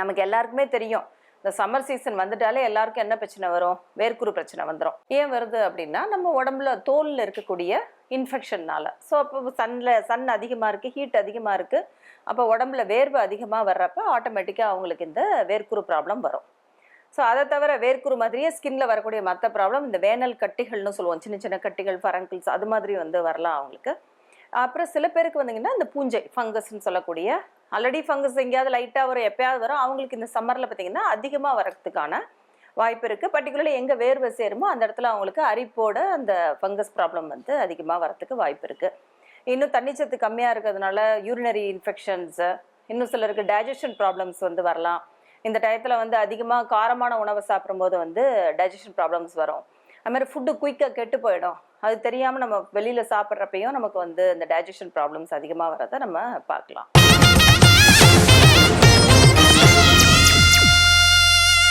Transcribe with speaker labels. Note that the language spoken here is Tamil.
Speaker 1: நமக்கு எல்லாருக்குமே தெரியும். இந்த சம்மர் சீசன் வந்துட்டாலே எல்லாருக்கும் என்ன பிரச்சனை வரும்? வேர்க்குரு பிரச்சனை வந்துடும் ஏன் வருது அப்படின்னா நம்ம உடம்புல தோலில் இருக்கக்கூடிய இன்ஃபெக்ஷன்னால ஸோ அப்போ சன்னில் சன் அதிகமாக இருக்குது ஹீட் அதிகமாக இருக்குது அப்போ உடம்புல வேர்வை அதிகமாக வர்றப்ப ஆட்டோமேட்டிக்காக அவங்களுக்கு இந்த வேர்க்குரு ப்ராப்ளம் வரும். ஸோ அதை தவிர வேர்க்குரு மாதிரியே ஸ்கின்ல வரக்கூடிய மற்ற ப்ராப்ளம் இந்த வேனல் கட்டிகள்னு சொல்லுவோம் சின்ன சின்ன கட்டிகள் ஃபரங்கிள்ஸ் அது மாதிரி வந்து வரலாம் அவங்களுக்கு. அப்புறம் சில பேருக்கு வந்தீங்கன்னா இந்த பூஞ்சை ஃபங்கஸ்ன்னு சொல்லக்கூடிய ஆல்ரெடி ஃபங்கஸ் எங்கேயாவது லைட்டாக வரும் எப்பயாவது வரும் அவங்களுக்கு இந்த சம்மரில் பார்த்தீங்கன்னா அதிகமாக வரதுக்கான வாய்ப்பு இருக்குது பர்டிகுலர்லி எங்கே வேர்வை சேருமோ அந்த இடத்துல அவங்களுக்கு அரிப்போட அந்த ஃபங்கஸ் ப்ராப்ளம் வந்து அதிகமாக வரத்துக்கு வாய்ப்பு இருக்குது இன்னும் தண்ணிச்சத்து கம்மியாக இருக்கிறதுனால யூரினரி இன்ஃபெக்ஷன்ஸு இன்னும் சிலருக்கு டைஜஷன் ப்ராப்ளம்ஸ் வந்து வரலாம். இந்த டயத்தில் வந்து அதிகமாக காரமான உணவை சாப்பிடும்போது வந்து டைஜஷன் ப்ராப்ளம்ஸ் வரும். அது மாதிரி ஃபுட்டு குயிக்காக கெட்டு போயிடும். அது தெரியாமல் நம்ம வெளியில் சாப்பிட்றப்பையும் நமக்கு வந்து இந்த டைஜஷன் ப்ராப்ளம்ஸ் அதிகமாக வரதை நம்ம பார்க்கலாம்.